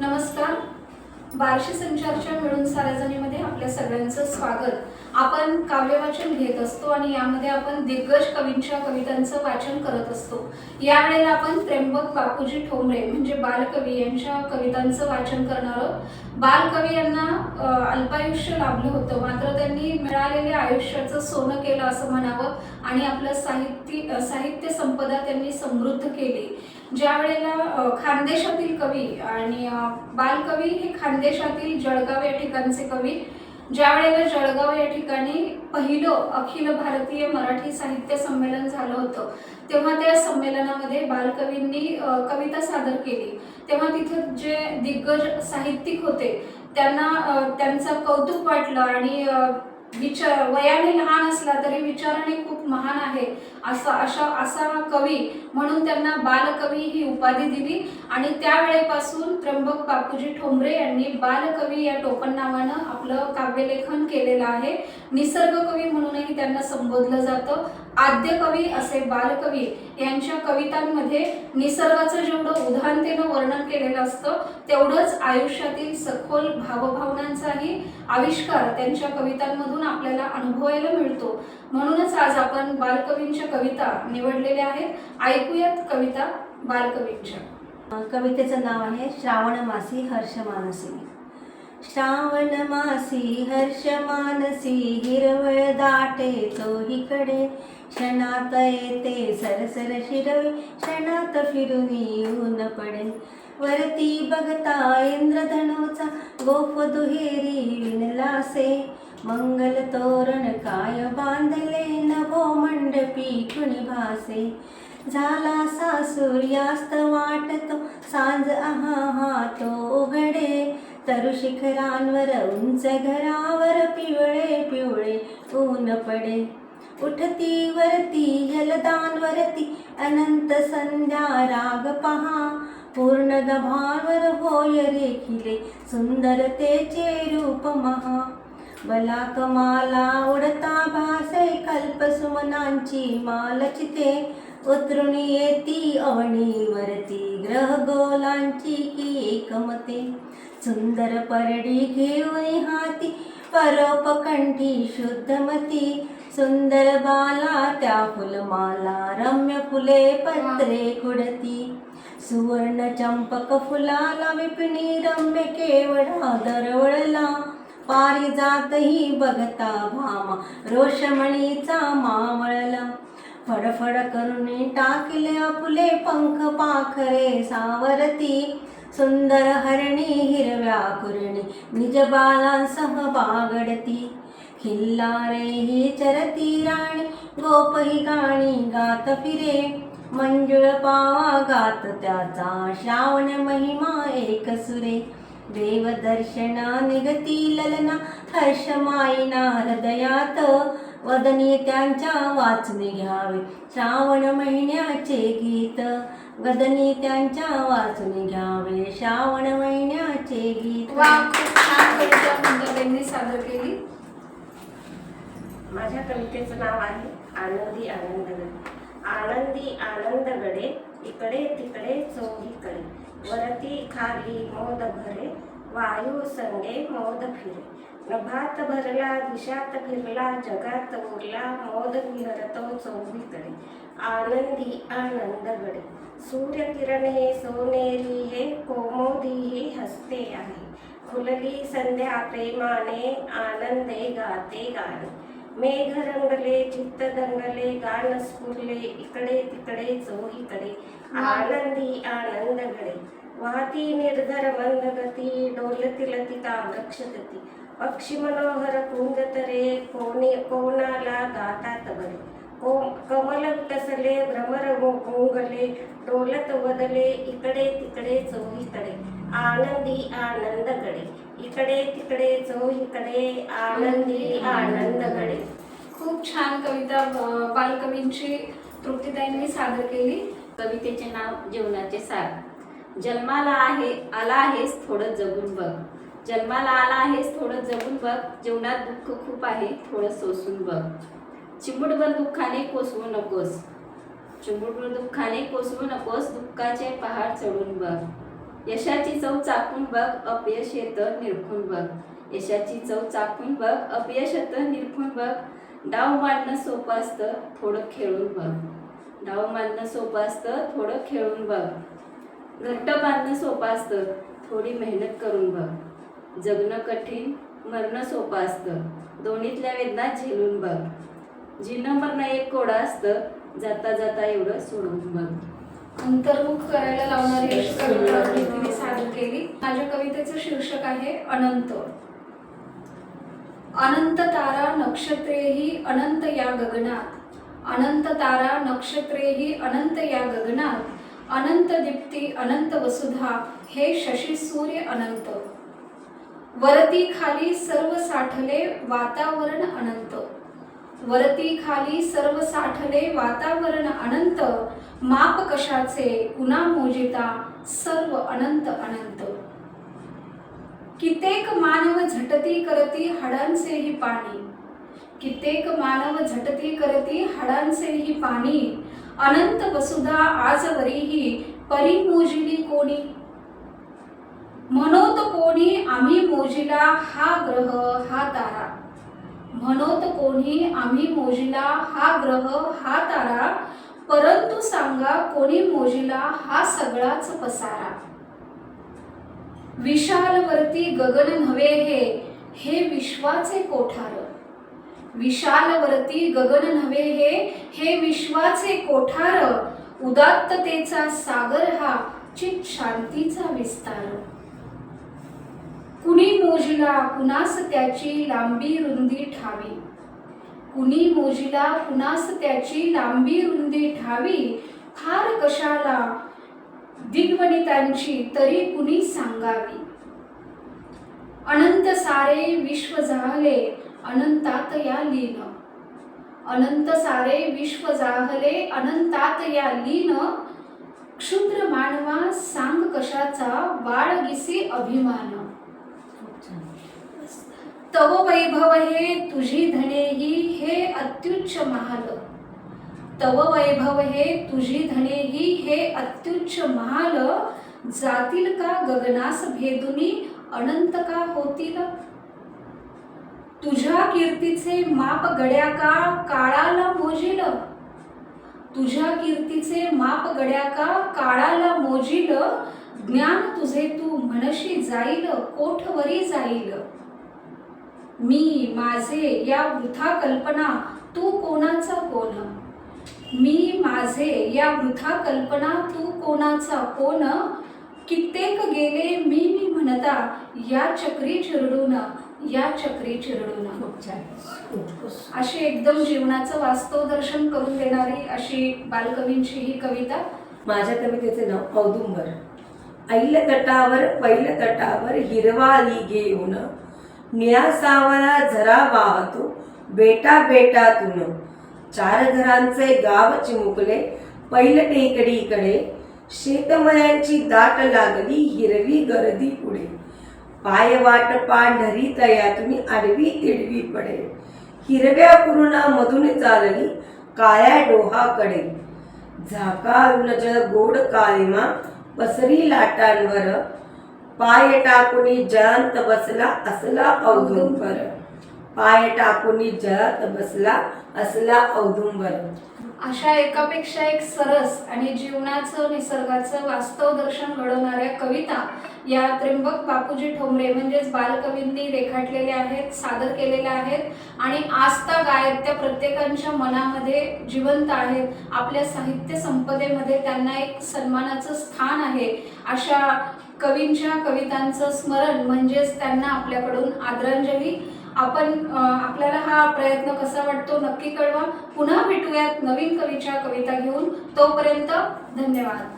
नमस्कार. बार्शी संचारच्या मिळून साराजणीमध्ये आपल्या सगळ्यांचं स्वागत. आपण काव्यवाचन घेत असतो आणि यामध्ये आपण दिग्गज कवींच्या कवितांचं वाचन करत असतो. यावेळेला आपण त्र्यंबक बापूजी ठोंबरे म्हणजे बालकवी यांच्या कवितांचं वाचन करणार आहोत. बालकवी यांना अल्पायुष्य लाभलं होतं. मात्र त्यांनी मिळालेल्या आयुष्याचं सोनं केलं असं म्हणावं आणि आपलं साहित्य साहित्य संपदा त्यांनी समृद्ध केली. ज्या वेळेला खानदेशातील कवी आणि बालकवी हे खानदेशातील जळगाव या ठिकाणचे कवी ज्या वेळेला जळगाव या ठिकाणी पहिलं अखिल भारतीय मराठी साहित्य संमेलन झालं होतं तेव्हा त्या संमेलनामध्ये बालकवींनी कविता सादर केली. तेव्हा तिथं जे दिग्गज साहित्यिक होते त्यांना त्यांचं कौतुक वाटलं आणि विचार वयाने लहान असला तरी विचाराने खूप महान आहे. असा अशा असा कवी म्हणून त्यांना बालकवी ही उपाधी दिली. आणि त्यावेळेपासून त्र्यंबक बापूजी ठोंबरे यांनी बालकवी या टोपण नावानं आपलं काव्यलेखन केलेलं आहे. निसर्ग कवी म्हणूनही त्यांना संबोधलं जातं. आद्य कवी असे बालकवी यांच्या कवितांमध्ये निसर्गाचं जेवढं उदाहरणतेनं वर्णन केलेलं असतं तेवढंच आयुष्यातील सखोल भावभावनांचाही आविष्कार त्यांच्या कवितांमधून आपल्याला अनुभवायला मिळतो. म्हणूनच आज आपण बालकवींच्या कविता निवडलेल्या आहेत. ऐकूयात कविता बालकवींच्या. कवितेचं नाव आहे श्रावण मासी हर्ष मानसी श्रावण मासी हर्ष मानसी हिरवळ दाटे चोहीकडे क्षणात येते सरसर शिरवे क्षणात फिरून येऊन पडे. वरती बघता इंद्रधनुचा गोप दुहेरी विनलासे मंगल तोरण काय बांधले नभो मंडपी कुणी भासे. झाला सा सूर्यास्त वाटतो सांज आहा हा तो उघडे. तरुशिखरांवर उंच घरावर पिवळे पिवळे ऊन पडे. उठती वरती जलदानवरती अनंत संध्या राग पहा. पूर्ण गभावर होय रेखिले सुंदरतेचे रूप महा. बला कमाला उडता भासे कल्पसुमनांची मालचिते. उतरून येती अवणीवरती ग्रह गोलांची की एकमते. सुंदर परडी घेऊन हाती परोपकंठी शुद्धमती सुंदर बाला त्या फुलमाला रम्य फुले पत्रे कुडती सुवर्ण चंपक फुलाला विपिणी रम्य केवढा दरवळला. पारिजातही बघता भामा रोषमणीचा मावळला. फडफड करून टाकले आपुले पंख पाखरे सावरती. सुंदर हरणी हिरव्या कुरणी निज बालांसह बागडती. खिल्लारे ही चरती राणी गोपही गाणी गात फिरे. मंजुळ पावा गात त्याचा श्रावण महिमा एक सुरे. देव दर्शना निगती ललना हर्ष माईना हृदयात. वदनी त्यांच्या वाचून घ्यावे. श्रावण महिन्याचे गीत वदनी त्यांच्या वाचून घ्यावे. श्रावण महिन्याचे गीत वा खूप छान कविता मंडळींनी सादर केली. माझ्या कवितेचं नाव आहे आनंदी आनंदगडे. आनंदी आनंदगडे इकडे तिकडे चोहीकडे वरती खाली मोद भरे वायू संगे मोद फिरे. प्रभात भरला दिशात फिरला जगात उरला मोद विहरतो चोहीकडे आनंदी आनंदगडे. सूर्यकिरण हे सोनेरी हे कोमोदी हे हसते आहे. खुलली संध्या प्रेमाने आनंदे गाते गाणे. मेघ रंगले चित्त दंगले गाण स्फुरले इकडे तिकडे चोहीकडे. आनंदी आनंदगडे. वाहती निर्धर मंदगती डोलती लतिका वृक्षगती. पक्षी मनोहर कुंदतरे कोणी कोणाला गातात बरे. को कमल टसले भ्रमर गुंगले डोलत वदले इकडे तिकडे चोहीकडे आनंदी आनंदगडे. इकडे तिकडे चोहीकडे आनंदी आनंदगडे. खूप छान कविता बालकवींची तृप्तीताईंनी सादर केली. कवितेचे नाव जीवनाचे सार. जन्माला आहे आला आहेस थोडं जगून बघ. जन्माला आला आहेस थोडं जगून बघ. जीवनात दुःख खूप आहे थोडं सोसून बघ. चिमुटभर दुःखाने कोसवू नकोस. चिमुटभर दुःखाने कोसवू नकोस दुःखाचे पहाड चढून बघ. यशाची चव चाकून बघ अपयश येतं निरखून बघ. यशाची चव चाकून बघ अपयश येतं निरखून बघ. डाव मांडणं सोपं असतं थोडं खेळून बघ. डाव मांडणं सोपं असतं थोडं खेळून बघ. घट्ट बांधणं सोपं असतं थोडी मेहनत करून बघ. जगणं कठीण मरणं सोपं असतं. दोन्हीतल्या वेदना झेलून बघ. जिणं मरणं एक कोडं असतं. जाता जाता एवढं सोडून बघ. अंतर्मुख करायला लावणारी कविता सादर केली. माझ्या कवितेचं शीर्षक आहे अनंत. अनंत तारा नक्षत्रेही अनंत या गगनात. अनंत तारा नक्षत्रेही अनंत या गगनात. अनंत दीप्ती अनंत वसुधा हे शशी सूर्य अनंत. वरती खाली सर्व साठले वातावरण अनंत. वरती खाली सर्व साठले वातावरण अनंत. माप कशाचे? कुणा मोजिता सर्व अनंत अनंत. कित्येक मानव झटती करती हाडांचेही पाणी. कित्येक मानव झटती करती हाडांचेही पाणी. अनंत वसुधा आजवरीही परी मोजिली कोणी? म्हणोत कोणी आम्ही मोजिला हा ग्रह हा तारा. म्हणोत कोणी आम्ही मोजिला हा ग्रह हा तारा. परंतु सांगा कोणी मोजिला हा सगळाच पसारा. विशालवरती गगन नव्हे हे हे विश्वाचे कोठार. विशालवरती गगन नव्हे हे हे विश्वाचे कोठार. उदात्ततेचा सागर हा चित शांतीचा विस्तार. कुणी मोजिला कुणास त्याची लांबी रुंदी ठावी? कुणी मोजिला कुणास त्याची लांबी रुंदी ठावी? फार कशाला दिग्वनितांची तरी कुणी सांगावी? अनंत सारे विश्व जाहले अनंतात या लीन. अनंत सारे विश्व जाहले अनंतात या लीन. क्षुद्र मानवा सांग कशाचा बाळगिसी अभिमान. तव वैभव हे तुझी धनेही हे अत्युच्च महाल. तव वैभव हे तुझी धनेही हे अत्युच्च महाल. जातील का गगनास भेदुनी अनंत का होतील? तुझ्या कीर्तीचे माप गड्या का काळाला मोजील? तुझ्या कीर्तीचे माप गड्या का काळाला मोजील? ज्ञान तुझे तू म्हणशी जाईल कोठवरी जाईल? मी माझे या वृथा कल्पना तू कोणाचा कोण? मी माझे या वृथा कल्पना तू कोणाचा कोण? कित्येक गेले मी मी म्हणता या चक्री चिरडून या चक्री चिरडून. अशी एकदम जीवनाचं वास्तव दर्शन करून देणारी अशी बालकवींची ही कविता. माझ्या कवितेचे नाव औदुंबर ऐल तटावर पैल तटावर हिरवाली घेऊन निळा सावरा झरा वाहतो बेटा बेटातून चार घरांचे गाव चिमुकले पैल टेकडीकडे शेतमळ्यांची दाट लागली हिरवी गर्दी पुढे. पाय वाट पांढरी तयातून आडवी तिडवी पडे. हिरव्या पूर्णा मधून चालली काळ्या डोहाकडे. झाका जळ गोड काळीमा पसरी लाटांवर पाय टाकुनी जळांत बसला असला औदुंबर. पाय टाकुनी जळात बसला असला औदुंबर. अशा एकापेक्षा एक सरस आणि जीवनाचं निसर्गाचं वास्तव दर्शन घडवणाऱ्या कविता या त्र्यंबक बापूजी ठोंबरे म्हणजेच बालकवींनी रेखाटलेल्या आहेत सादर केलेल्या आहेत आणि आस्था गायत त्या प्रत्येकांच्या मनामध्ये जिवंत आहेत. आपल्या साहित्य संपदेमध्ये त्यांना एक सन्मानाचं स्थान आहे. अशा कवींच्या कवितांचं स्मरण म्हणजेच त्यांना आपल्याकडून आदरांजली आपण आपल्याला हा प्रयत्न कसा वाटतो नक्की कळवा. पुन्हा भेटूयात नवीन कवीच्या कविता घेऊन. तोपर्यंत धन्यवाद.